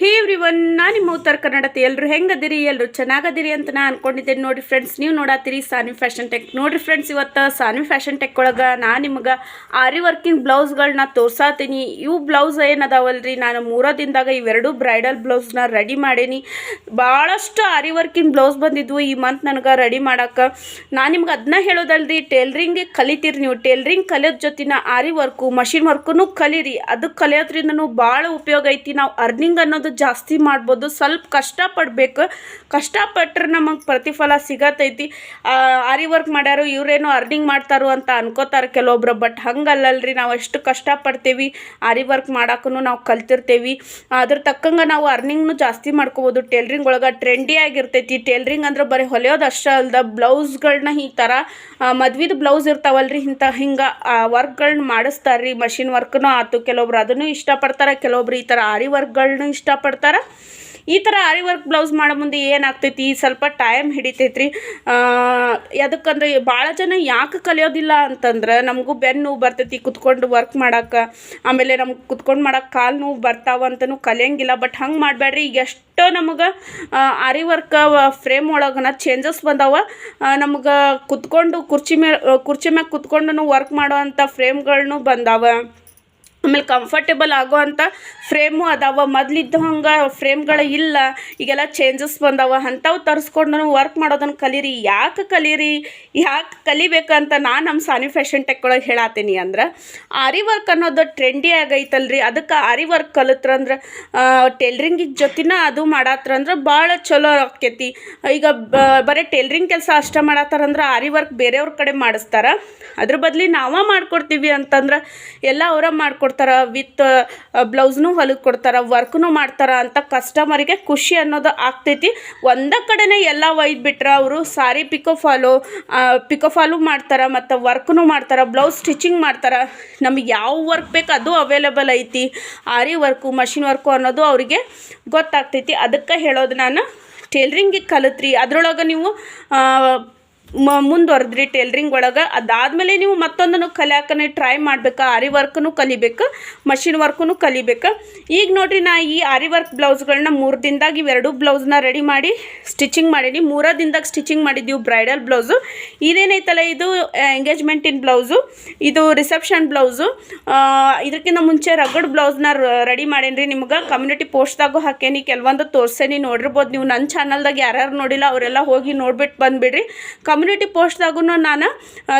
ಹೇ every one ನಾನು ನಿಮ್ಮ ಉತ್ತರ ಕನ್ನಡತೆ. ಎಲ್ಲರೂ ಹೆಂಗದಿರಿ? ಎಲ್ಲರೂ ಚೆನ್ನಾಗದಿರಿ ಅಂತ ನಾ ಅನ್ಕೊಂಡಿದ್ದೇನೆ ನೋಡಿ ಫ್ರೆಂಡ್ಸ್ ನೀವು ನೋಡತ್ತೀರಿ ಸಾನ್ವಿ ಫ್ಯಾಷನ್ ಟೆಕ್ ನೋಡಿರಿ ಫ್ರೆಂಡ್ಸ್ ಇವತ್ತು ಸಾನ್ವಿ ಫ್ಯಾಷನ್ ಟೆಕ್ ಒಳಗೆ ನಾನು ನಿಮ್ಗೆ ಆರಿ ವರ್ಕಿಂಗ್ ಬ್ಲೌಸ್ಗಳನ್ನ ತೋರ್ಸಾತೀನಿ. ಇವು ಬ್ಲೌಸ್ ಏನದಾವಲ್ರಿ? ನಾನು ಮೂರ ದಿನದಾಗ ಇವೆರಡು ಬ್ರೈಡಲ್ ಬ್ಲೌಸ್ನ ರೆಡಿ ಮಾಡೇನಿ. ಭಾಳಷ್ಟು ಆರಿ ವರ್ಕಿಂಗ್ ಬ್ಲೌಸ್ ಬಂದಿದ್ವು ಈ ಮಂತ್ ನನಗೆ ರೆಡಿ ಮಾಡೋಕೆ. ನಾನು ನಿಮ್ಗೆ ಅದನ್ನ ಹೇಳೋದಲ್ರಿ ಟೇಲ್ರಿಂಗ್ ಕಲಿತೀರಿ ನೀವು. ಟೇಲ್ರಿಂಗ್ ಕಲಿಯೋದ್ ಜೊತಿನ ಆರಿ ವರ್ಕು ಮಷಿನ್ ವರ್ಕೂ ಕಲೀರಿ. ಅದು ಕಲಿಯೋದ್ರಿಂದನೂ ಭಾಳ ಉಪಯೋಗ ಐತಿ. ನಾವು ಅರ್ನಿಂಗ್ ಅನ್ನೋದು ಜಾಸ್ತಿ ಮಾಡ್ಬೋದು. ಸ್ವಲ್ಪ ಕಷ್ಟಪಡ್ಬೇಕು. ಕಷ್ಟಪಟ್ಟರೆ ನಮಗೆ ಪ್ರತಿಫಲ ಸಿಗತೈತಿ. ಆರಿ ವರ್ಕ್ ಮಾಡ್ಯಾರು, ಇವರೇನು ಅರ್ನಿಂಗ್ ಮಾಡ್ತಾರೋ ಅಂತ ಅನ್ಕೋತಾರೆ ಕೆಲವೊಬ್ರು. ಬಟ್ ಹಂಗಲ್ಲಲ್ರಿ, ನಾವು ಎಷ್ಟು ಕಷ್ಟಪಡ್ತೇವಿ. ಆರಿ ವರ್ಕ್ ಮಾಡೋಕ್ಕೂ ನಾವು ಕಲ್ತಿರ್ತೇವಿ. ಅದ್ರ ತಕ್ಕಂಗೆ ನಾವು ಅರ್ನಿಂಗ್ನು ಜಾಸ್ತಿ ಮಾಡ್ಕೋಬೋದು. ಟೇಲ್ರಿಂಗ್ ಒಳಗೆ ಟ್ರೆಂಡಿ ಆಗಿರ್ತೈತಿ. ಟೇಲ್ರಿಂಗ್ ಅಂದ್ರೆ ಬರೀ ಹೊಲಿಯೋದು ಅಷ್ಟೇ ಅಲ್ದ ಬ್ಲೌಸ್ಗಳನ್ನ ಈ ಥರ ಮದ್ವಿದ ಬ್ಲೌಸ್ ಇರ್ತಾವಲ್ರಿ ಇಂಥ ಹಿಂಗೆ ವರ್ಕ್ಗಳನ್ನ ಮಾಡಿಸ್ತಾರೆ ರೀ ಮಷಿನ್ ವರ್ಕ್ನೂ ಆಯ್ತು ಕೆಲವೊಬ್ರು ಅದನ್ನು ಇಷ್ಟಪಡ್ತಾರೆ, ಕೆಲವೊಬ್ರು ಈ ಥರ ಆರಿ ವರ್ಕ್ಗಳನ್ನ ಇಷ್ಟಪಡ್ತಾರೆ? ಈ ಥರ ಆರಿ ವರ್ಕ್ ಬ್ಲೌಸ್ ಮಾಡೋ ಮುಂದೆ ಏನಾಗ್ತೈತಿ? ಸ್ವಲ್ಪ ಟೈಮ್ ಹಿಡಿತೈತ್ರಿ. ಯಾಕಂದ್ರೆ ಭಾಳ ಜನ ಯಾಕೆ ಕಲಿಯೋದಿಲ್ಲ ಅಂತಂದ್ರೆ ನಮಗೂ ಬೆನ್ನು ನೋವು ಬರ್ತೈತಿ ಕುತ್ಕೊಂಡು ವರ್ಕ್ ಮಾಡಕ್ಕೆ ಆಮೇಲೆ ನಮ್ಗೆ ಕುತ್ಕೊಂಡು ಮಾಡಕ್ಕೆ ಕಾಲು ನೋವು ಬರ್ತಾವ ಅಂತಲೂ ಕಲಿಯಂಗಿಲ್ಲ. ಬಟ್ ಹಂಗೆ ಮಾಡಬೇಡ್ರಿ. ಈಗ ಎಷ್ಟೋ ನಮಗೆ ಆರಿ ವರ್ಕ್ ಫ್ರೇಮ್ ಒಳಗನ ಚೇಂಜಸ್ ಬಂದಾವ. ನಮ್ಗೆ ಕುತ್ಕೊಂಡು ಕುರ್ಚಿ ಮೇಲೆ ಕುರ್ಚಿ ಮ್ಯಾಗ ಕುತ್ಕೊಂಡು ವರ್ಕ್ ಮಾಡೋ ಅಂಥ ಫ್ರೇಮ್ಗಳನ್ನೂ ಬಂದಾವ. ಆಮೇಲೆ ಕಂಫರ್ಟೇಬಲ್ ಆಗೋ ಅಂಥ ಫ್ರೇಮು ಅದಾವ. ಮೊದ್ಲಿದ್ದ ಹಂಗೆ ಫ್ರೇಮ್ಗಳು ಇಲ್ಲ. ಈಗೆಲ್ಲ ಚೇಂಜಸ್ ಬಂದಾವ. ಅಂಥವು ತರಿಸ್ಕೊಂಡು ವರ್ಕ್ ಮಾಡೋದನ್ನು ಕಲೀರಿ. ಯಾಕೆ ಕಲೀರಿ? ಯಾಕೆ ಕಲಿಬೇಕಂತ ನಾನು ನಮ್ಮ ಸಾನಿ ಫ್ಯಾಷನ್ ಟೆಕ್ ಒಳಗೆ ಹೇಳತ್ತೀನಿ ಅಂದ್ರೆ ಆರಿ ವರ್ಕ್ ಅನ್ನೋದು ಟ್ರೆಂಡಿ ಆಗೈತಲ್ರಿ. ಅದಕ್ಕೆ ಆರಿ ವರ್ಕ್ ಕಲಿತ್ರಂದ್ರೆ ಟೇಲ್ರಿಂಗಿಗೆ ಜೊತಿನ ಅದು ಮಾಡತ್ತರಂದ್ರೆ ಭಾಳ ಚಲೋ ಆಕೈತಿ. ಈಗ ಬರೀ ಟೇಲ್ರಿಂಗ್ ಕೆಲಸ ಅಷ್ಟೇ ಮಾಡತ್ತಾರಂದ್ರೆ ಆರಿ ವರ್ಕ್ ಬೇರೆಯವ್ರ ಕಡೆ ಮಾಡಿಸ್ತಾರ. ಅದ್ರ ಬದಲಿ ನಾವೇ ಮಾಡ್ಕೊಡ್ತೀವಿ ಅಂತಂದ್ರೆ ಎಲ್ಲ ಅವರ ಮಾಡ್ಕೊಡ್ತಾರ. ವಿತ್ ಬ್ಲೌಸ್ನು ಹೊಲಕ್ಕೆ ಕೊಡ್ತಾರ, ವರ್ಕ್ನು ಮಾಡ್ತಾರ ಅಂತ ಕಸ್ಟಮರಿಗೆ ಖುಷಿ ಅನ್ನೋದು ಆಗ್ತೈತಿ. ಒಂದ ಕಡೆನೇ ಎಲ್ಲ ಒಯ್ದು ಬಿಟ್ರೆ ಅವರು sari pico fall pico fall ಮಾಡ್ತಾರ ಮತ್ತು ವರ್ಕ್ನು ಮಾಡ್ತಾರ, ಬ್ಲೌಸ್ ಸ್ಟಿಚಿಂಗ್ ಮಾಡ್ತಾರ. ನಮಗೆ ಯಾವ ವರ್ಕ್ ಬೇಕು ಅದು ಅವೈಲೇಬಲ್ ಐತಿ. ಆರಿ ವರ್ಕು ಮಷಿನ್ ವರ್ಕು ಅನ್ನೋದು ಅವರಿಗೆ ಗೊತ್ತಾಗ್ತೈತಿ. ಅದಕ್ಕೆ ಹೇಳೋದು ನಾನು ಟೇಲ್ರಿಂಗಿಗೆ ಕಲಿತ್ರಿ. ಅದರೊಳಗೆ ನೀವು ಮ, ಮುಂದುವರೆದ್ರಿ ಟೇಲ್ರಿಂಗ್ ಒಳಗೆ. ಅದಾದಮೇಲೆ ನೀವು ಮತ್ತೊಂದನ್ನು ಕಲಿಯಾಕನೆ ಟ್ರೈ ಮಾಡ್ಬೇಕು. ಆರಿ ವರ್ಕ್ನು ಕಲಿಬೇಕು. ಮಷಿನ್ ವರ್ಕ್ನು ಕಲಿಬೇಕು. ಈಗ ನೋಡ್ರಿ ನಾ ಈ ಆರಿ ವರ್ಕ್ ಬ್ಲೌಸ್ಗಳನ್ನ ಮೂರು ದಿನದಾಗ ಇವೆರಡು ಬ್ಲೌಸ್ನ ರೆಡಿ ಮಾಡಿ ಸ್ಟಿಚಿಂಗ್ ಮಾಡೀನಿ. ಮೂರ ದಿನದಾಗ ಸ್ಟಿಚಿಂಗ್ ಮಾಡಿದ್ದೀವಿ ಬ್ರೈಡಲ್ ಬ್ಲೌಸು ಇದೇನೈತಲ್ಲ ಇದು ಎಂಗೇಜ್ಮೆಂಟಿನ ಬ್ಲೌಸು ಇದು ರಿಸೆಪ್ಷನ್ ಬ್ಲೌಸು ಇದಕ್ಕಿಂತ ಮುಂಚೆ ರಗಡ್ ಬ್ಲೌಸ್ನ ರೆಡಿ ಮಾಡೇನಿ ನಿಮ್ಗೆ. ಕಮ್ಯುನಿಟಿ ಪೋಸ್ಟ್ದಾಗೂ ಹಾಕೇನಿ. ಕೆಲವೊಂದು ತೋರ್ಸೇನಿ. ನೋಡಿರ್ಬೋದು ನೀವು ನನ್ನ ಚಾನಲ್ದಾಗ ಯಾರ್ಯಾರು ನೋಡಿಲ್ಲ, ಅವರೆಲ್ಲ ಹೋಗಿ ನೋಡ್ಬಿಟ್ಟು ಬಂದುಬಿಡ್ರಿ. ಕಮ್ಯುನಿಟಿ ಪೋಸ್ಟ್ದಾಗೂ ನಾನು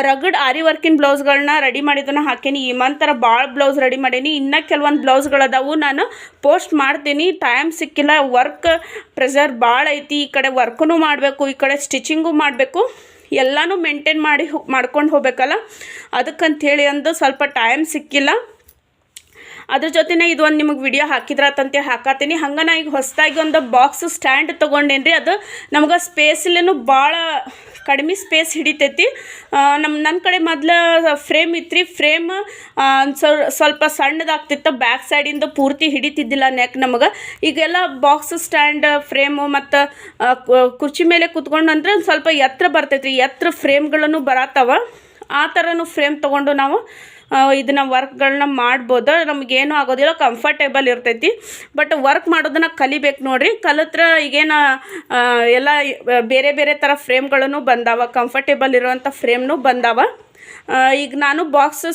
ರಗಡ್ ಆರಿ ವರ್ಕಿನ ಬ್ಲೌಸ್ಗಳನ್ನ ರೆಡಿ ಮಾಡಿದ್ದನ್ನು ಹಾಕೇನಿ. ಈ ಮಂತರ ಭಾಳ ಬ್ಲೌಸ್ ರೆಡಿ ಮಾಡೀನಿ. ಇನ್ನೂ ಕೆಲವೊಂದು ಬ್ಲೌಸ್ಗಳದಾವು ನಾನು ಪೋಸ್ಟ್ ಮಾಡ್ತೀನಿ. ಟೈಮ್ ಸಿಕ್ಕಿಲ್ಲ ವರ್ಕ್ ಪ್ರೆಷರ್ ಭಾಳ ಐತಿ. ಈ ಕಡೆ ವರ್ಕೂ ಮಾಡಬೇಕು, ಈ ಕಡೆ ಸ್ಟಿಚಿಂಗು ಮಾಡಬೇಕು. ಎಲ್ಲನೂ ಮೇಂಟೈನ್ ಮಾಡಿ ಮಾಡ್ಕೊಂಡು ಹೋಗ್ಬೇಕಲ್ಲ? ಅದಕ್ಕಂಥೇಳಿ ಅಂದು ಸ್ವಲ್ಪ ಟೈಮ್ ಸಿಕ್ಕಿಲ್ಲ. ಅದ್ರ ಜೊತೆನೇ ಇದು ಒಂದು ನಿಮಗೆ ವಿಡಿಯೋ ಹಾಕಿದ್ರತ್ತಂತೆ ಹಾಕತ್ತೀನಿ ಹಂಗೆ ನಾ ಈಗ ಹೊಸದಾಗಿ ಒಂದು ಬಾಕ್ಸ್ ಸ್ಟ್ಯಾಂಡ್ ತೊಗೊಂಡೇನಿ ರೀ ಅದು ನಮ್ಗೆ ಸ್ಪೇಸಲ್ಲೇನು ಭಾಳ ಕಡಿಮೆ ಸ್ಪೇಸ್ ಹಿಡಿತೈತಿ. ನಮ್ಮ ನನ್ನ ಕಡೆ ಮೊದ್ಲು ಫ್ರೇಮ್ ಇತ್ತು ಫ್ರೇಮ್ ಸ್ವಲ್ಪ ಸಣ್ಣದಾಗ್ತಿತ್ತು ಬ್ಯಾಕ್ ಸೈಡಿಂದ ಪೂರ್ತಿ ಹಿಡಿತಿದ್ದಿಲ್ಲ ನೆಕ್ ನಮಗೆ. ಈಗೆಲ್ಲ ಬಾಕ್ಸ್ ಸ್ಟ್ಯಾಂಡ್ ಫ್ರೇಮು ಮತ್ತು ಕುರ್ಚಿ ಮೇಲೆ ಕುತ್ಕೊಂಡು ಅಂದ್ರೆ ಸ್ವಲ್ಪ ಎತ್ತರ ಬರ್ತೈತಿ ಎತ್ತರ ಫ್ರೇಮ್ಗಳನ್ನು ಬರತ್ತವ. ಆ ಥರನೂ ಫ್ರೇಮ್ ತೊಗೊಂಡು ನಾವು ಇದನ್ನ ವರ್ಕ್ಗಳನ್ನ ಮಾಡ್ಬೋದು. ನಮಗೇನು ಆಗೋದಿಲ್ಲ ಕಂಫರ್ಟೇಬಲ್ ಇರ್ತೈತಿ. ಬಟ್ ವರ್ಕ್ ಮಾಡೋದನ್ನ ಕಲಿಬೇಕು ನೋಡ್ರಿ. ಕಲತ್ರ ಈಗೇನು ಎಲ್ಲ, ಬೇರೆ ಬೇರೆ ಥರ ಫ್ರೇಮ್ಗಳನ್ನು ಬಂದಾವ. ಕಂಫರ್ಟೇಬಲ್ ಇರುವಂಥ ಫ್ರೇಮ್ನು ಬಂದಾವ. ಈಗ ನಾನು ಬಾಕ್ಸ್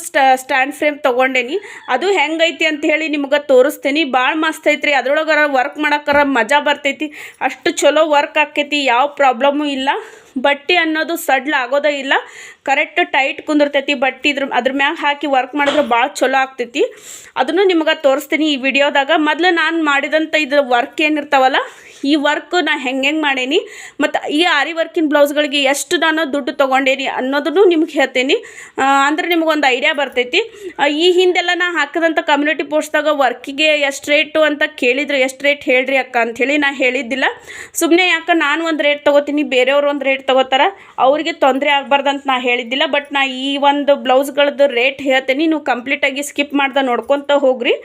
ಸ್ಟ್ಯಾಂಡ್ ಫ್ರೇಮ್ ತೊಗೊಂಡೇನಿ. ಅದು ಹೆಂಗೈತಿ ಅಂತ ಹೇಳಿ ನಿಮ್ಗೆ ತೋರಿಸ್ತೀನಿ. ಭಾಳ ಮಸ್ತ್ ಐತ್ರಿ. ಅದ್ರೊಳಗಾರ ವರ್ಕ್ ಮಾಡೋಕ್ಕಾರ ಮಜಾ ಬರ್ತೈತಿ. ಅಷ್ಟು ಚಲೋ ವರ್ಕ್ ಆಕೈತಿ. ಯಾವ ಪ್ರಾಬ್ಲಮ್ಮು ಇಲ್ಲ. ಬಟ್ಟೆ ಅನ್ನೋದು ಸಡ್ಲ ಆಗೋದೇ ಇಲ್ಲ. ಕರೆಕ್ಟ್ ಟೈಟ್ ಕುಂದಿರ್ತೈತಿ ಬಟ್ಟೆ ಇದ್ರ, ಅದ್ರ ಮ್ಯಾಗ ಹಾಕಿ ವರ್ಕ್ ಮಾಡಿದ್ರೆ ಭಾಳ ಚಲೋ ಆಗ್ತೈತಿ. ಅದನ್ನು ನಿಮ್ಗೆ ತೋರಿಸ್ತೀನಿ ಈ ವಿಡಿಯೋದಾಗ ಮೊದಲು ನಾನು ಮಾಡಿದಂಥ ಇದು ವರ್ಕ್ ಏನಿರ್ತಾವಲ್ಲ ಈ ವರ್ಕ್ ನಾ ಹೆಂಗೆ ಹೆಂಗೆ ಮಾಡೇನಿ, ಮತ್ತು ಈ ಆರಿ ವರ್ಕಿನ ಬ್ಲೌಸ್ಗಳಿಗೆ ಎಷ್ಟು ನಾನು ದುಡ್ಡು ತೊಗೊಂಡೇನಿ ಅನ್ನೋದನ್ನು ನಿಮ್ಗೆ ಹೇಳ್ತೀನಿ. ಅಂದರೆ ನಿಮ್ಗೊಂದು ಐಡಿಯಾ ಬರ್ತೈತಿ. ಈ ಹಿಂದೆಲ್ಲ ನಾ ಹಾಕಿದಂಥ ಕಮ್ಯುನಿಟಿ ಪೋಸ್ಟ್ದಾಗ ವರ್ಕಿಗೆ ಎಷ್ಟು ರೇಟು ಅಂತ ಕೇಳಿದ್ರು ಎಷ್ಟು ರೇಟ್ ಹೇಳ್ರಿ ಅಕ್ಕ ಅಂಥೇಳಿ ನಾ ಹೇಳಿದ್ದಿಲ್ಲ. ಸುಮ್ಮನೆ ಯಾಕೆ ನಾನು ಒಂದು ರೇಟ್ ತೊಗೋತೀನಿ, ಬೇರೆಯವ್ರು ಒಂದು ರೇಟ್ ತೊಗೋತಾರ, ಅವರಿಗೆ ತೊಂದರೆ ಆಗ್ಬಾರ್ದಂತ ನಾ ಹೇಳಿದ್ದಿಲ್ಲ. ಬಟ್ ನಾ ಈ ಒಂದು ಬ್ಲೌಸ್ಗಳದ್ದು ರೇಟ್ ಹೇಳ್ತೀನಿ, ನೀವು ಕಂಪ್ಲೀಟಾಗಿ ಸ್ಕಿಪ್ ಮಾಡ್ದೆ ನೋಡ್ಕೊತ ಹೋಗ್ರಿ.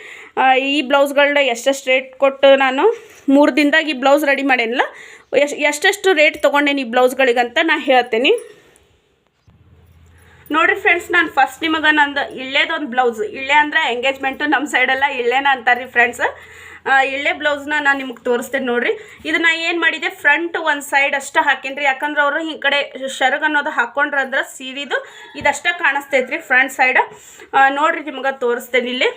ಈ ಬ್ಲೌಸ್ಗಳನ್ನ ಎಷ್ಟೆಷ್ಟು ರೇಟ್ ಕೊಟ್ಟು ನಾನು ಮೂರು ದಿನದಾಗ ಈ ಬ್ಲೌಸ್ ರೆಡಿ ಮಾಡೇನಲ್ಲ? ಎಷ್ಟು, ಎಷ್ಟೆಷ್ಟು ರೇಟ್ ತೊಗೊಂಡೇನಿ ಈ ಬ್ಲೌಸ್ಗಳಿಗಂತ ನಾ ಹೇಳ್ತೀನಿ. ನೋಡಿರಿ ಫ್ರೆಂಡ್ಸ್ ನಾನು ಫಸ್ಟ್ ನಿಮಗೆ ನಂದು ಇಳ್ಳೆದೊಂದು ಬ್ಲೌಸ್. ಇಳ್ಳೆ ಅಂದ್ರೆ ಎಂಗೇಜ್ಮೆಂಟು ನಮ್ಮ ಸೈಡೆಲ್ಲ ಇಳ್ಳೆನ ಅಂತಾರೆ ರೀ ಫ್ರೆಂಡ್ಸ್ ಇಳ್ಳೆ ಬ್ಲೌಸ್ನ ನಾನು ನಿಮಗೆ ತೋರಿಸ್ತೇನೆ ನೋಡಿರಿ. ಇದನ್ನ ಏನು ಮಾಡಿದೆ ಫ್ರಂಟ್ ಒಂದು ಸೈಡ್ ಅಷ್ಟೇ ಹಾಕೀನಿ ಯಾಕಂದ್ರೆ ಅವರು ಈ ಕಡೆ ಶರಗ್ ಅನ್ನೋದು ಹಾಕೊಂಡ್ರಂದ್ರೆ ಸೀರಿದು ಇದಷ್ಟೇ ಕಾಣಿಸ್ತೈತ್ರಿ ಫ್ರಂಟ್ ಸೈಡ್ ನೋಡಿರಿ ನಿಮಗೆ ತೋರಿಸ್ತೇನೆ ಇಲ್ಲಿ.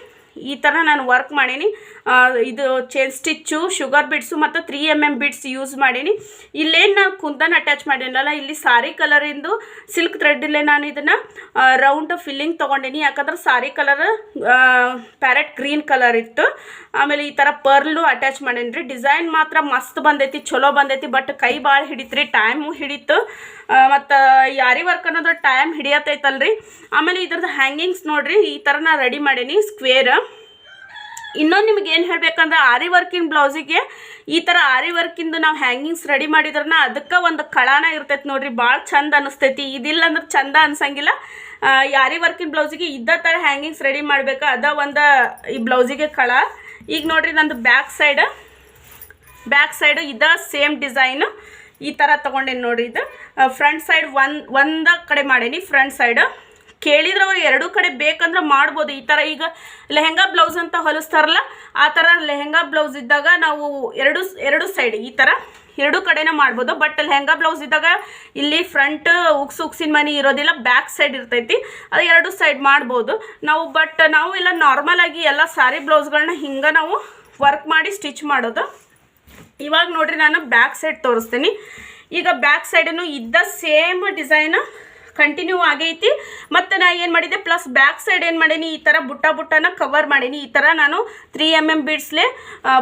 ಈ ಥರ ನಾನು ವರ್ಕ್ ಮಾಡೀನಿ. ಇದು ಚೈನ್ ಸ್ಟಿಚ್ಚು ಶುಗರ್ ಬಿಡ್ಸು ಮತ್ತು three M M beads use ಮಾಡೀನಿ. ಇಲ್ಲೇನು ನಾನು ಕುಂದನ್ ಅಟ್ಯಾಚ್ ಮಾಡೀನಲ್ಲ ಇಲ್ಲಿ ಸಾರಿ ಕಲರಿಂದು ಸಿಲ್ಕ್ ಥ್ರೆಡ್ಡಲ್ಲೇ ನಾನು ಇದನ್ನು ರೌಂಡ್ ಫಿಲ್ಲಿಂಗ್ ತೊಗೊಂಡೀನಿ. ಯಾಕಂದ್ರೆ sari colour parrot green colour ಇತ್ತು. ಆಮೇಲೆ ಈ ಥರ ಪರ್ಲು ಅಟ್ಯಾಚ್ ಮಾಡೀನಿ ರೀ ಡಿಸೈನ್ ಮಾತ್ರ ಮಸ್ತ್ ಬಂದೈತಿ ಚಲೋ ಬಂದೈತಿ ಬಟ್ ಕೈ ಭಾಳ ಹಿಡಿತ್ರಿ ಟೈಮು ಹಿಡಿತು. ಮತ್ತು ಯಾರಿ ವರ್ಕ್ ಅನ್ನೋದ್ರ ಟೈಮ್ ಹಿಡಿಯತ್ತೈತಲ್ರಿ ಆಮೇಲೆ ಇದ್ರದ್ದು ಹ್ಯಾಂಗಿಂಗ್ಸ್ ನೋಡ್ರಿ, ಈ ಥರ ನಾನು ರೆಡಿ ಮಾಡೀನಿ ಸ್ಕ್ವೇರ್ ಇನ್ನೊಂದು ನಿಮ್ಗೆ ಏನು ಹೇಳಬೇಕಂದ್ರೆ ಆರಿ ವರ್ಕಿಂಗ್ ಬ್ಲೌಸಿಗೆ ಈ ಥರ ಆರಿ ವರ್ಕಿಂದು ನಾವು ಹ್ಯಾಂಗಿಂಗ್ಸ್ ರೆಡಿ ಮಾಡಿದ್ರನ್ನ ಅದಕ್ಕೆ ಒಂದು ಕಳಾನ ಇರ್ತೈತೆ ನೋಡ್ರಿ ಭಾಳ ಚಂದ ಅನಿಸ್ತೈತಿ. ಇದಿಲ್ಲ ಅಂದ್ರೆ ಚಂದ ಅನ್ಸಂಗಿಲ್ಲ. ಆರಿ ವರ್ಕಿಂಗ್ ಬ್ಲೌಸಿಗೆ ಇದ್ದ ಥರ ಹ್ಯಾಂಗಿಂಗ್ಸ್ ರೆಡಿ ಮಾಡಬೇಕು. ಅದ ಒಂದು ಈ ಬ್ಲೌಸಿಗೆ ಕಳ. ಈಗ ನೋಡ್ರಿ ನಂದು ಬ್ಯಾಕ್ ಸೈಡ್ ಬ್ಯಾಕ್ ಸೈಡು ಇದ ಸೇಮ್ ಡಿಸೈನ್ ಈ ಥರ ತೊಗೊಂಡೇನಿ ನೋಡ್ರಿ ಇದು. ಫ್ರಂಟ್ ಸೈಡ್ ಒಂದು, ಒಂದ ಕಡೆ ಮಾಡೀನಿ ಫ್ರಂಟ್ ಸೈಡ್ ಕೇಳಿದ್ರೆ ಅವ್ರು ಎರಡೂ ಕಡೆ ಬೇಕಂದ್ರೆ ಮಾಡ್ಬೋದು. ಈ ಥರ ಈಗ ಲೆಹೆಂಗಾ ಬ್ಲೌಸ್ ಅಂತ ಹೊಲಿಸ್ತಾರಲ್ಲ, ಆ ಥರ ಲೆಹೆಂಗಾ ಬ್ಲೌಸ್ ಇದ್ದಾಗ ನಾವು ಎರಡು ಎರಡು ಸೈಡ್ ಈ ಥರ ಎರಡೂ ಕಡೆನೇ ಮಾಡ್ಬೋದು. ಬಟ್ ಲೆಹೆಂಗಾ ಬ್ಲೌಸ್ ಇದ್ದಾಗ ಇಲ್ಲಿ ಫ್ರಂಟ್ ಉಕ್ಸ್, ಉಕ್ಸಿನ ಮನೆ ಇರೋದಿಲ್ಲ ಬ್ಯಾಕ್ ಸೈಡ್ ಇರ್ತೈತಿ. ಅದು ಎರಡು ಸೈಡ್ ಮಾಡ್ಬೋದು. ನಾವು ಬಟ್ ನಾವು ಎಲ್ಲ ನಾರ್ಮಲ್ ಆಗಿ ಎಲ್ಲ ಸಾರಿ ಬ್ಲೌಸ್ಗಳನ್ನ ಹಿಂಗೆ ನಾವು ವರ್ಕ್ ಮಾಡಿ ಸ್ಟಿಚ್ ಮಾಡೋದು. ಇವಾಗ ನೋಡ್ರಿ ನಾನು ಬ್ಯಾಕ್ ಸೈಡ್ ತೋರಿಸ್ತೀನಿ. ಈಗ ಬ್ಯಾಕ್ ಸೈಡನ್ನು ಇದ್ದ ಸೇಮ್ ಡಿಸೈನ್ ಕಂಟಿನ್ಯೂ ಆಗೈತಿ ಮತ್ತು ನಾ ಏನು ಮಾಡಿದೆ? ಪ್ಲಸ್ ಬ್ಯಾಕ್ ಸೈಡ್ ಏನು ಮಾಡೀನಿ? ಈ ಥರ ಬುಟ್ಟ ಬುಟ್ಟನ ಕವರ್ ಮಾಡೀನಿ. ಈ ಥರ ನಾನು ತ್ರೀ ಎಂ ಎಂ ಬೀಡ್ಸ್ಲೆ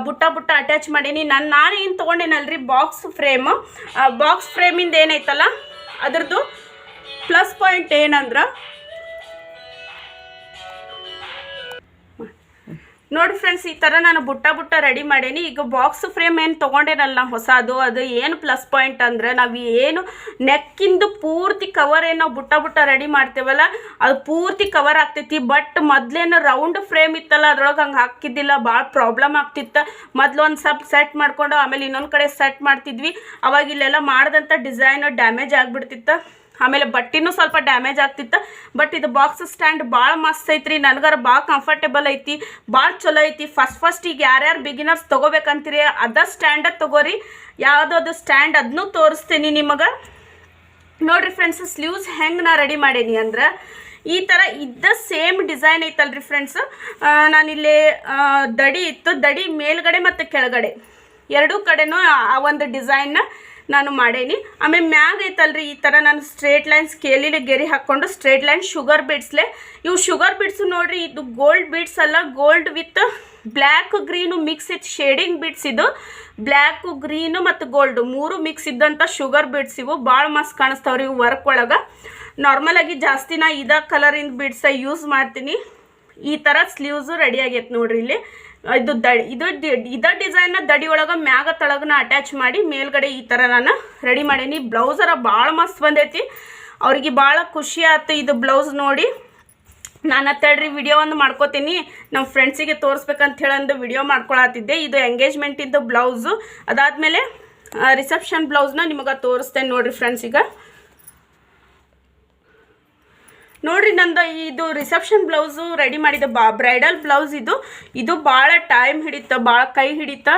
ಬುಟ್ಟ ಬುಟ್ಟ ಅಟ್ಯಾಚ್ ಮಾಡೀನಿ. ನಾನು ನಾನು ಏನು ತೊಗೊಂಡೇನಲ್ರಿ? ಬಾಕ್ಸ್ ಫ್ರೇಮ್ ಬಾಕ್ಸ್ ಫ್ರೇಮಿಂದ ಏನೈತಲ್ಲ ಅದರದ್ದು ಪ್ಲಸ್ ಪಾಯಿಂಟ್ ಏನಂದ್ರೆ ನೋಡಿ ಫ್ರೆಂಡ್ಸ್ ಈ ಥರ ನಾನು ಬುಟ್ಟ ಬುಟ್ಟ ರೆಡಿ ಮಾಡೇನಿ. ಈಗ ಬಾಕ್ಸ್ ಫ್ರೇಮ್ ಏನು ತೊಗೊಂಡೇನಲ್ಲ ಹೊಸದು, ಅದು ಏನು ಪ್ಲಸ್ ಪಾಯಿಂಟ್ ಅಂದರೆ ನಾವು ಏನು ನೆಕ್ಕಿಂದು ಪೂರ್ತಿ ಕವರ್ ಏನು ನಾವು ಬುಟ್ಟ ಬುಟ್ಟ ರೆಡಿ ಮಾಡ್ತೇವಲ್ಲ, ಅದು ಪೂರ್ತಿ ಕವರ್ ಆಗ್ತೈತಿ. ಬಟ್ ಮೊದ್ಲೇನು ರೌಂಡ್ ಫ್ರೇಮ್ ಇತ್ತಲ್ಲ, ಅದ್ರೊಳಗೆ ಹಂಗೆ ಹಾಕಿದ್ದಿಲ್ಲ ಭಾಳ ಪ್ರಾಬ್ಲಮ್ ಆಗ್ತಿತ್ತು. ಮೊದ್ಲು ಒಂದು ಸ್ವಲ್ಪ ಸೆಟ್ ಮಾಡಿಕೊಂಡು, ಆಮೇಲೆ ಇನ್ನೊಂದು ಕಡೆ ಸೆಟ್ ಮಾಡ್ತಿದ್ವಿ. ಅವಾಗ ಇಲ್ಲೆಲ್ಲ ಮಾಡಿದಂಥ ಡಿಸೈನ್ ಡ್ಯಾಮೇಜ್ ಆಗಿಬಿಡ್ತಿತ್ತು. ಆಮೇಲೆ ಬಟ್ಟಿನೂ ಸ್ವಲ್ಪ ಡ್ಯಾಮೇಜ್ ಆಗ್ತಿತ್ತು. ಬಟ್ ಇದು ಬಾಕ್ಸ್ ಸ್ಟ್ಯಾಂಡ್ ಭಾಳ ಮಸ್ತ್ ಐತ್ರಿ. ನನಗಾರ ಭಾಳ ಕಂಫರ್ಟೇಬಲ್ ಐತಿ. ಭಾಳ ಚಲೋ ಐತಿ. ಫಸ್ಟ್ ಫಸ್ಟ್ ಈಗ ಯಾರ್ಯಾರು ಬಿಗಿನರ್ಸ್ ತೊಗೋಬೇಕಂತೀರಿ ಅದ ಸ್ಟ್ಯಾಂಡ ತೊಗೋರಿ. ಅದು ಸ್ಟ್ಯಾಂಡ್ ಅದನ್ನೂ ತೋರಿಸ್ತೀನಿ ನಿಮಗೆ. ನೋಡಿರಿ ಫ್ರೆಂಡ್ಸ್ ಸ್ಲೀವ್ಸ್ ಹೆಂಗೆ ನಾ ರೆಡಿ ಮಾಡೀನಿ ಅಂದ್ರೆ, ಈ ಥರ ಇದ್ದ ಸೇಮ್ ಡಿಸೈನ್ ಐತಲ್ರಿ ಫ್ರೆಂಡ್ಸ್ ನಾನಿಲ್ಲಿ ದಡಿ ಇತ್ತು. ದಡಿ ಮೇಲ್ಗಡೆ ಮತ್ತು ಕೆಳಗಡೆ. ಎರಡೂ ಕಡೆನೂ ಆ ಒಂದು ಡಿಸೈನ್ನ ನಾನು ಮಾಡೇನಿ. ಆಮೇಲೆ ಮ್ಯಾಗ ಐತಲ್ರಿ ಈ ಥರ ನಾನು ಸ್ಟ್ರೇಟ್ ಲೈನ್ ಸ್ಕೇಲಿಲಿ ಗೆರಿ ಹಾಕ್ಕೊಂಡು ಸ್ಟ್ರೇಟ್ ಲೈನ್ ಶುಗರ್ ಬಿಡ್ಸ್ಲೆ ಇವು ಶುಗರ್ ಬಿಡ್ಸು ನೋಡ್ರಿ, ಇದು ಗೋಲ್ಡ್ ಬಿಡ್ಸ್ ಅಲ್ಲ gold with black green mix ಇತ್ತು ಶೇಡಿಂಗ್ ಬಿಡ್ಸ್ ಇದು. ಬ್ಲ್ಯಾಕು ಗ್ರೀನು ಮತ್ತು ಗೋಲ್ಡ್ ಮೂರು ಮಿಕ್ಸ್ ಇದ್ದಂಥ ಶುಗರ್ ಬಿಡ್ಸ್ ಇವು. ಭಾಳ ಮಸ್ತ್ ಕಾಣಿಸ್ತಾವ್ರಿ ಇವು ವರ್ಕ್ ಒಳಗೆ. ನಾರ್ಮಲಾಗಿ ಜಾಸ್ತಿ ನಾ ಇದ ಕಲರಿಂದ ಬೀಡ್ಸ ಯೂಸ್ ಮಾಡ್ತೀನಿ. ಈ ಥರ ಸ್ಲೀವ್ಸು ರೆಡಿ ಆಗೈತೆ ನೋಡ್ರಿ ಇಲ್ಲಿ. ಇದು ದಡಿ, ಇದು ಇದ ಡಿಸೈನ್ನ ದಡಿ ಒಳಗೆ ಮ್ಯಾಗ ತಳಗನ ಅಟ್ಯಾಚ್ ಮಾಡಿ ಮೇಲ್ಗಡೆ ಈ ಥರ ನಾನು ರೆಡಿ ಮಾಡೀನಿ. ಬ್ಲೌಸರ ಭಾಳ ಮಸ್ತ್ ಬಂದೈತಿ. ಅವ್ರಿಗೆ ಭಾಳ ಖುಷಿ ಆಯ್ತು ಇದು ಬ್ಲೌಸ್ ನೋಡಿ. ನಾನು ತಡ್ರಿ ವಿಡಿಯೋ ಒಂದು ಮಾಡ್ಕೋತೀನಿ. ನಮ್ಮ ಫ್ರೆಂಡ್ಸಿಗೆ ತೋರಿಸ್ಬೇಕಂತ ಹೇಳಂದು ವಿಡಿಯೋ ಮಾಡ್ಕೊಳತ್ತಿದ್ದೆ ಇದು ಎಂಗೇಜ್ಮೆಂಟಿಂದು ಬ್ಲೌಸು. ಅದಾದಮೇಲೆ ರಿಸೆಪ್ಷನ್ ಬ್ಲೌಸ್ನ ನಿಮಗೆ ತೋರಿಸ್ತೇನೆ ನೋಡಿರಿ ಫ್ರೆಂಡ್ಸ್ ಈಗ. ನೋಡ್ರಿ ನಂದು ಇದು ರಿಸೆಪ್ಷನ್ ಬ್ಲೌಸು ರೆಡಿ ಮಾಡಿದ ಬಾ ಬ್ರೈಡಲ್ ಬ್ಲೌಸ್ ಇದು. ಇದು ಭಾಳ ಟೈಮ್ ಹಿಡಿತ ಭಾಳ ಕೈ ಹಿಡಿತ.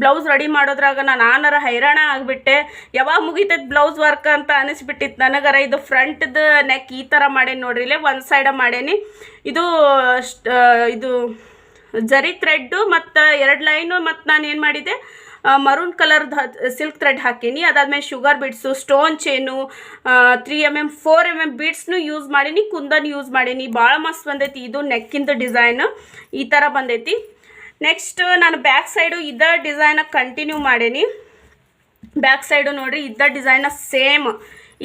ಬ್ಲೌಸ್ ರೆಡಿ ಮಾಡೋದ್ರಾಗ ನಾನು ಆನರ ಹೈರಾಣ ಆಗಿಬಿಟ್ಟೆ. ಯಾವಾಗ ಮುಗಿತೈತೆ ಬ್ಲೌಸ್ ವರ್ಕ್ ಅಂತ ಅನಿಸ್ಬಿಟ್ಟಿತ್ತು ನನಗರ. ಇದು ಫ್ರಂಟ್ದು ನೆಕ್ ಈ ಥರ ಮಾಡೇನಿ ನೋಡ್ರಿ, ಇಲ್ಲೇ ಒಂದು ಸೈಡ ಮಾಡೇನಿ. ಇದು ಇದು ಜರಿ ಥ್ರೆಡ್ಡು ಮತ್ತು ಎರಡು ಲೈನು ಮತ್ತು ನಾನು ಏನು ಮಾಡಿದೆ ಮರೂನ್ ಕಲರ್ ಸಿಲ್ಕ್ ಥ್ರೆಡ್ ಹಾಕೀನಿ. ಅದಾದಮೇಲೆ sugar beads stone chain three M M four M M ಬೀಡ್ಸ್ನು use ಮಾಡೀನಿ. ಕುಂದನ್ ಯೂಸ್ ಮಾಡೀನಿ. ಭಾಳ ಮಸ್ತ್ ಬಂದೈತಿ. ಇದು ನೆಕ್ಕಿಂದು ಡಿಸೈನ್ ಈ ಥರ ಬಂದೈತಿ. ನೆಕ್ಸ್ಟ್ ನಾನು ಬ್ಯಾಕ್ ಸೈಡು ಇದ ಡಿಸೈನ ಕಂಟಿನ್ಯೂ ಮಾಡೀನಿ. ಬ್ಯಾಕ್ ಸೈಡು ನೋಡ್ರಿ ಇದ್ದ ಡಿಸೈನ ಸೇಮ್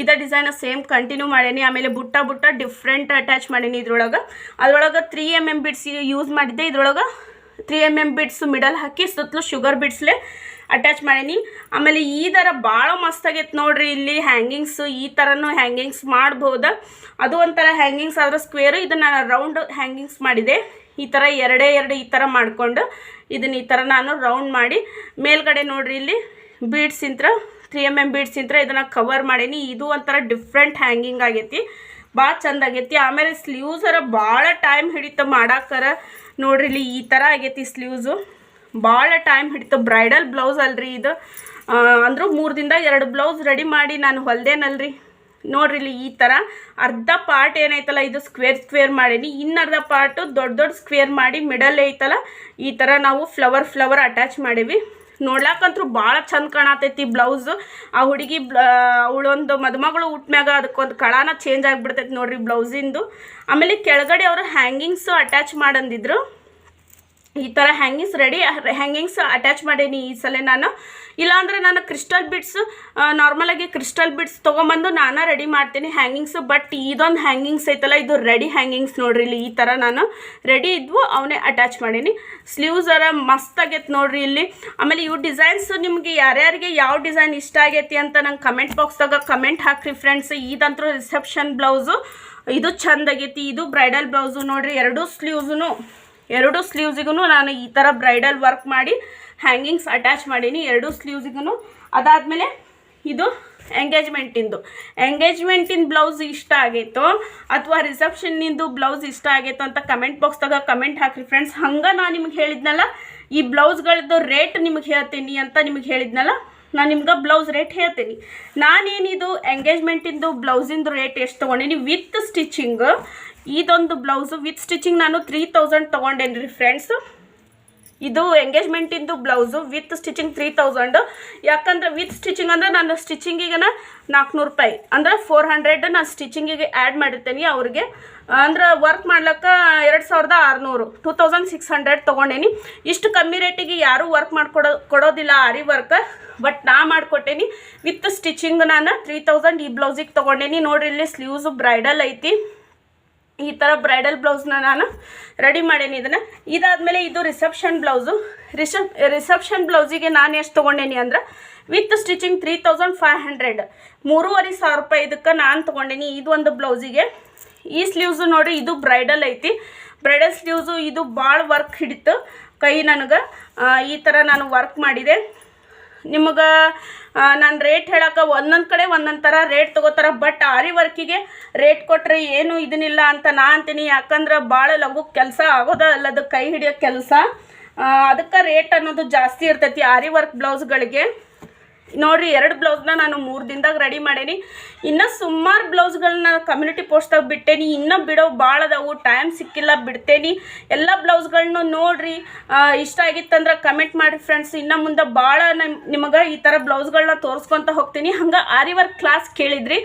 ಇದ ಡಿಸೈನ ಸೇಮ್ ಕಂಟಿನ್ಯೂ ಮಾಡೀನಿ. ಆಮೇಲೆ ಬುಟ್ಟ ಬುಟ್ಟ ಡಿಫ್ರೆಂಟ್ ಅಟ್ಯಾಚ್ ಮಾಡೀನಿ ಇದ್ರೊಳಗೆ. ಅದ್ರೊಳಗೆ three M M beads use ಮಾಡಿದ್ದೆ. ಇದ್ರೊಳಗೆ three M M beads middle ಹಾಕಿ ಸುತ್ತಲೂ ಶುಗರ್ ಬಿಡ್ಸ್ಲೆ ಅಟ್ಯಾಚ್ ಮಾಡೀನಿ. ಆಮೇಲೆ ಈ ಥರ ಭಾಳ ಮಸ್ತ್ ಆಗೈತೆ ನೋಡ್ರಿ ಇಲ್ಲಿ ಹ್ಯಾಂಗಿಂಗ್ಸು ಈ ಥರನೂ ಹ್ಯಾಂಗಿಂಗ್ಸ್ ಮಾಡ್ಬೋದು. ಅದು ಒಂಥರ ಹ್ಯಾಂಗಿಂಗ್ಸ್ ಆದ್ರೆ ಸ್ಕ್ವೇರು ಇದನ್ನು ನಾನು ರೌಂಡ್ ಹ್ಯಾಂಗಿಂಗ್ಸ್ ಮಾಡಿದೆ. ಈ ಥರ ಎರಡೇ ಎರಡು ಈ ಥರ ಮಾಡಿಕೊಂಡು ಇದನ್ನು ಈ ಥರ ನಾನು ರೌಂಡ್ ಮಾಡಿ. ಮೇಲ್ಗಡೆ ನೋಡ್ರಿ ಇಲ್ಲಿ ಬೀಡ್ಸ್ ಇಂತ್ರ ತ್ರೀ ಎಂ ಎಂ ಬೀಡ್ಸ್ ಇಂತ್ರ ಇದನ್ನು ಕವರ್ ಮಾಡೀನಿ. ಇದು ಒಂಥರ ಡಿಫ್ರೆಂಟ್ ಹ್ಯಾಂಗಿಂಗ್ ಆಗೈತಿ. ಭಾಳ ಚಂದ ಆಗೈತಿ. ಆಮೇಲೆ ಸ್ಲೀವ್ಸರ ಭಾಳ ಟೈಮ್ ಹಿಡಿತು ಮಾಡಾಕರ ನೋಡ್ರಿ ಇಲ್ಲಿ ಈ ಥರ ಆಗೈತಿ ಸ್ಲೀವ್ಸು ಭಾಳ ಟೈಮ್ ಹಿಡಿತು. ಬ್ರೈಡಲ್ ಬ್ಲೌಸ್ ಅಲ್ರಿ ಇದು. ಅಂದರೂ ಅಂದ್ರೂ ಮೂರು ದಿನದ ಎರಡು ಬ್ಲೌಸ್ ರೆಡಿ ಮಾಡಿ ನಾನು ಹೊಲ್ದೇನಲ್ರಿ. ನೋಡ್ರಿ ಈ ಥರ ಅರ್ಧ ಪಾರ್ಟ್ ಏನೈತಲ್ಲ ಇದು ಸ್ಕ್ವೇರ್ ಸ್ಕ್ವೇರ್ ಮಾಡೀನಿ. ಇನ್ನರ್ಧ ಪಾರ್ಟು ದೊಡ್ಡ ದೊಡ್ಡ ಸ್ಕ್ವೇರ್ ಮಾಡಿ ಮಿಡಲ್ ಐತಲ್ಲ, ಈ ಥರ ನಾವು ಫ್ಲವರ್ ಫ್ಲವರ್ ಅಟ್ಯಾಚ್ ಮಾಡೀವಿ. ನೋಡ್ಲಾಕಂತೂ ಭಾಳ ಚಂದ ಕಾಣತೈತಿ ಬ್ಲೌಸು ಆ ಹುಡುಗಿ ಅವಳೊಂದು ಮದುಮಗಳು ಉಟ್ಮ್ಯಾಗ ಅದಕ್ಕೊಂದು ಕಳಾನ ಚೇಂಜ್ ಆಗಿಬಿಡ್ತೈತಿ ನೋಡ್ರಿ ಬ್ಲೌಸಿಂದು ಆಮೇಲೆ ಕೆಳಗಡೆ ಅವರು ಹ್ಯಾಂಗಿಂಗ್ಸು ಅಟ್ಯಾಚ್ ಮಾಡಂದಿದ್ರು. ಈ ಥರ ಹ್ಯಾಂಗಿಂಗ್ಸ್ ರೆಡಿ ಹ್ಯಾಂಗಿಂಗ್ಸ್ ಅಟ್ಯಾಚ್ ಮಾಡೀನಿ ಈ ಸಲ ನಾನು. ಇಲ್ಲಾಂದರೆ ನಾನು ಕ್ರಿಸ್ಟಲ್ ಬಿಡ್ಸ್ ನಾರ್ಮಲಾಗಿ ಕ್ರಿಸ್ಟಲ್ ಬಿಡ್ಸ್ ತೊಗೊಂಬಂದು ನಾನು ರೆಡಿ ಮಾಡ್ತೀನಿ ಹ್ಯಾಂಗಿಂಗ್ಸ್ ಬಟ್ ಇದೊಂದು ಹ್ಯಾಂಗಿಂಗ್ಸ್ ಐತಲ್ಲ, ಇದು ರೆಡಿ ಹ್ಯಾಂಗಿಂಗ್ಸ್ ನೋಡ್ರಿ ಇಲ್ಲಿ ಈ ಥರ ನಾನು ರೆಡಿ ಇದ್ವು, ಅವನೇ ಅಟ್ಯಾಚ್ ಮಾಡೀನಿ. ಸ್ಲೀವ್ಸ್ ಅರ ಮಸ್ತ್ ಆಗೈತೆ ನೋಡ್ರಿ ಇಲ್ಲಿ. ಆಮೇಲೆ ಇವು ಡಿಸೈನ್ಸ್ ನಿಮಗೆ ಯಾರ್ಯಾರಿಗೆ ಯಾವ ಡಿಸೈನ್ ಇಷ್ಟ ಆಗೈತಿ ಅಂತ ನಂಗೆ ಕಮೆಂಟ್ ಬಾಕ್ಸ್ದಾಗ ಕಮೆಂಟ್ ಹಾಕ್ರಿ ಫ್ರೆಂಡ್ಸ್ ಇದಂತೂ ರಿಸೆಪ್ಷನ್ ಬ್ಲೌಸು ಇದು ಚಂದ ಆಗೈತಿ, ಇದು ಬ್ರೈಡಲ್ ಬ್ಲೌಸು ನೋಡ್ರಿ, ಎರಡೂ ಸ್ಲೀವ್ಸೂ ಎರಡು ಸ್ಲೀವ್ಸಿಗೂ ನಾನು ಈ ಥರ ಬ್ರೈಡಲ್ ವರ್ಕ್ ಮಾಡಿ ಹ್ಯಾಂಗಿಂಗ್ಸ್ ಅಟ್ಯಾಚ್ ಮಾಡೀನಿ. ಎರಡು ಸ್ಲೀವ್ಸಿಗೂ ಅದಾದಮೇಲೆ ಇದು ಎಂಗೇಜ್ಮೆಂಟಿಂದು. ಎಂಗೇಜ್ಮೆಂಟಿನ ಬ್ಲೌಸ್ ಇಷ್ಟ ಆಗೈತೋ ಅಥವಾ ರಿಸೆಪ್ಷನ್ನಿಂದು ಬ್ಲೌಸ್ ಇಷ್ಟ ಆಗೈತೋ ಅಂತ ಕಮೆಂಟ್ ಬಾಕ್ಸ್ದಾಗ ಕಮೆಂಟ್ ಹಾಕಿರಿ ಫ್ರೆಂಡ್ಸ್. ಹಂಗೆ ನಾನು ನಿಮ್ಗೆ ಹೇಳಿದ್ನಲ್ಲ, ಈ ಬ್ಲೌಸ್ಗಳದ್ದು ರೇಟ್ ನಿಮಗೆ ಹೇಳ್ತೀನಿ ಅಂತ ನಿಮಗೆ ಹೇಳಿದ್ನಲ್ಲ ನಾನು ನಿಮ್ಗೆ ಬ್ಲೌಸ್ ರೇಟ್ ಹೇಳ್ತೀನಿ. ನಾನೇನಿದು ಎಂಗೇಜ್ಮೆಂಟಿಂದು ಬ್ಲೌಸಿಂದು ರೇಟ್ ಎಷ್ಟು ತೊಗೊಂಡೀನಿ? ವಿತ್ ಸ್ಟಿಚಿಂಗ್ ಇದೊಂದು ಬ್ಲೌಸು ವಿತ್ ಸ್ಟಿಚಿಂಗ್ ನಾನು ತ್ರೀ ತೌಸಂಡ್ ತೊಗೊಂಡೇನಿ ರೀ ಫ್ರೆಂಡ್ಸ್ ಇದು ಎಂಗೇಜ್ಮೆಂಟಿಂದು blouse with stitching three thousand ಯಾಕಂದ್ರೆ ವಿತ್ ಸ್ಟಿಚಿಂಗ್ ಅಂದರೆ ನಾನು ಸ್ಟಿಚಿಂಗಿಗೆ ನಾಲ್ಕುನೂರು ರೂಪಾಯಿ. ಅಂದ್ರೆ ಫೋರ್ ಹಂಡ್ರೆಡ್ ನಾನು ಸ್ಟಿಚಿಂಗಿಗೆ ಆ್ಯಡ್ ಮಾಡಿರ್ತೀನಿ ಅವ್ರಿಗೆ. ಅಂದ್ರೆ ವರ್ಕ್ ಮಾಡ್ಲಿಕ್ಕೆ ಎರಡು ಸಾವಿರದ ಆರುನೂರು ಟೂ ತೌಸಂಡ್ ಸಿಕ್ಸ್ ಹಂಡ್ರೆಡ್ ತೊಗೊಂಡೇನಿ. ಇಷ್ಟು ಕಮ್ಮಿ ರೇಟಿಗೆ ಯಾರೂ ವರ್ಕ್ ಮಾಡಿಕೊಡೋ, ಕೊಡೋದಿಲ್ಲ ಆರಿ ವರ್ಕ್ ಬಟ್ ನಾ ಮಾಡಿಕೊಟ್ಟೇನಿ ವಿತ್ ಸ್ಟಿಚಿಂಗ್ ನಾನು ತ್ರೀ ತೌಸಂಡ್ ಈ ಬ್ಲೌಸಿಗೆ ತೊಗೊಂಡೇನಿ. ನೋಡ್ರಿ ಇಲ್ಲಿ ಸ್ಲೀವ್ಸ್ ಬ್ರೈಡಲ್ ಐತಿ. ಈ ಥರ ಬ್ರೈಡಲ್ ಬ್ಲೌಸ್ನ ನಾನು ರೆಡಿ ಮಾಡೇನಿ ಇದನ್ನು. ಇದಾದಮೇಲೆ ಇದು ರಿಸೆಪ್ಷನ್ ಬ್ಲೌಸು ರಿಸೆಪ್ ರಿಸೆಪ್ಷನ್ ಬ್ಲೌಸಿಗೆ ನಾನು ಎಷ್ಟು ತೊಗೊಂಡೇನಿ ಅಂದ್ರೆ with stitching three thousand five hundred ಮೂರುವರೆ ಸಾವಿರ ರೂಪಾಯಿ ಇದಕ್ಕೆ ನಾನು ತೊಗೊಂಡೇನಿ ಇದು ಒಂದು ಬ್ಲೌಸಿಗೆ ಈ ಸ್ಲೀವ್ಸು ನೋಡಿ ಇದು ಬ್ರೈಡಲ್ ಐತಿ. ಬ್ರೈಡಲ್ ಸ್ಲೀವ್ಸು ಇದು ಭಾಳ ವರ್ಕ್ ಹಿಡಿತು. ಕೈ ನನಗೆ ಈ ಥರ ನಾನು ವರ್ಕ್ ಮಾಡಿದೆ. ನಿಮಗೆ ನಾನು ರೇಟ್ ಹೇಳಕ್ಕೆ ಒಂದೊಂದು ಕಡೆ ಒಂದೊಂದು ಥರ ರೇಟ್ ತೊಗೋತಾರೆ ಬಟ್ ಆರಿ ವರ್ಕಿಗೆ ರೇಟ್ ಕೊಟ್ಟರೆ ಏನು ಇದನ್ನಿಲ್ಲ ಅಂತ ನಾ ಅಂತೀನಿ. ಯಾಕಂದ್ರೆ ಭಾಳ ಲಘು ಕೆಲಸ ಆಗೋದ ಅಲ್ಲದು ಕೈ ಹಿಡಿಯೋ ಕೆಲಸ. ಅದಕ್ಕೆ ರೇಟ್ ಅನ್ನೋದು ಜಾಸ್ತಿ ಇರ್ತೈತಿ ಆರಿ ವರ್ಕ್ ಬ್ಲೌಸ್ಗಳಿಗೆ ನೋಡ್ರಿ, ಎರಡು ಬ್ಲೌಸ್ನ ನಾನು ಮೂರು ದಿನದಾಗ ರೆಡಿ ಮಾಡೇನಿ. ಇನ್ನು ಸುಮಾರು ಬ್ಲೌಸ್ಗಳನ್ನ ಕಮ್ಯುನಿಟಿ ಪೋಸ್ಟ್ದಾಗ ಬಿಟ್ಟೇನಿ. ಇನ್ನೂ ಬಿಡೋ ಭಾಳ ಅದಾವು ಟೈಮ್ ಸಿಕ್ಕಿಲ್ಲ, ಬಿಡ್ತೇನಿ. ಎಲ್ಲ ಬ್ಲೌಸ್ಗಳನ್ನೂ ನೋಡ್ರಿ ಇಷ್ಟ ಆಗಿತ್ತಂದ್ರೆ ಕಮೆಂಟ್ ಮಾಡಿ ಫ್ರೆಂಡ್ಸ್ ಇನ್ನು ಮುಂದೆ ಭಾಳ ನಿಮಗೆ ಈ ಥರ ಬ್ಲೌಸ್ಗಳನ್ನ ತೋರಿಸ್ಕೊತ ಹೋಗ್ತೀನಿ. ಹಂಗೆ ಆರಿ ವರ್ಕ್ ಕ್ಲಾಸ್ ಕೇಳಿದ್ರಿ.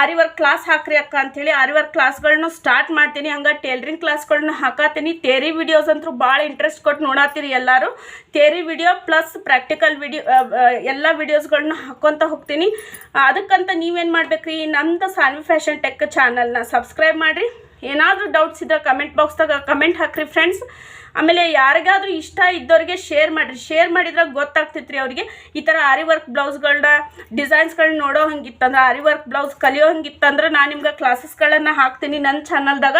ಆರಿ ಕ್ಲಾಸ್ ಹಾಕ್ರಿ ಅಕ್ಕ ಅಂಥೇಳಿ ಆರಿ ವರ್ಕ್ ಕ್ಲಾಸ್ಗಳನ್ನೂ ಸ್ಟಾರ್ಟ್ ಮಾಡ್ತೀನಿ. ಹಂಗೆ ಟೇಲ್ರಿಂಗ್ ಕ್ಲಾಸ್ಗಳನ್ನ ಹಾಕತ್ತೀನಿ ತೇರಿ ವಿಡಿಯೋಸ್ ಅಂತೂ ಭಾಳ ಇಂಟ್ರೆಸ್ಟ್ ಕೊಟ್ಟು ನೋಡತ್ತೀರಿ ಎಲ್ಲರೂ. ತೇರಿ ವಿಡಿಯೋ ಪ್ಲಸ್ ಪ್ರಾಕ್ಟಿಕಲ್ ವಿಡಿಯೋ ಎಲ್ಲ ವಿಡಿಯೋಸ್ಗಳನ್ನ ಹಾಕ್ಕೊತ ಹೋಗ್ತೀನಿ. ಅದಕ್ಕಂತ ನೀವೇನು ಮಾಡ್ಬೇಕ್ರಿ? ನಮ್ಮದು ಸಾನ್ವಿ ಫ್ಯಾಷನ್ ಟೆಕ್ ಚಾನಲ್ನ ಸಬ್ಸ್ಕ್ರೈಬ್ ಮಾಡಿರಿ. ಏನಾದರೂ ಡೌಟ್ಸ್ ಇದ್ದರೆ ಕಮೆಂಟ್ ಬಾಕ್ಸ್ದಾಗ ಕಮೆಂಟ್ ಹಾಕ್ರಿ ಫ್ರೆಂಡ್ಸ್ ಆಮೇಲೆ ಯಾರಿಗಾದ್ರೂ ಇಷ್ಟ ಇದ್ದವ್ರಿಗೆ ಶೇರ್ ಮಾಡಿರಿ. ಶೇರ್ ಮಾಡಿದ್ರೆ ಗೊತ್ತಾಗ್ತೈತ್ರಿ ಅವ್ರಿಗೆ. ಈ ಥರ ಆರಿ ವರ್ಕ್ ಬ್ಲೌಸ್ಗಳನ್ನ ಡಿಸೈನ್ಸ್ಗಳನ್ನ ನೋಡೋ ಹಂಗಿತ್ತಂದ್ರೆ ಆರಿ ವರ್ಕ್ ಬ್ಲೌಸ್ ಕಲಿಯೋ ಹಂಗಿತ್ತಂದ್ರೆ ನಾನು ನಿಮ್ಗೆ ಕ್ಲಾಸಸ್ಗಳನ್ನು ಹಾಕ್ತೀನಿ ನನ್ನ ಚಾನಲ್ದಾಗ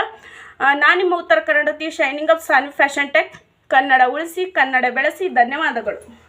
ನಾನು ನಿಮ್ಮ ಉತ್ತರ ಕನ್ನಡತಿ shining up Sanvi fashion tech Kannada ಉಳಿಸಿ, ಕನ್ನಡ ಬೆಳೆಸಿ, ಧನ್ಯವಾದಗಳು.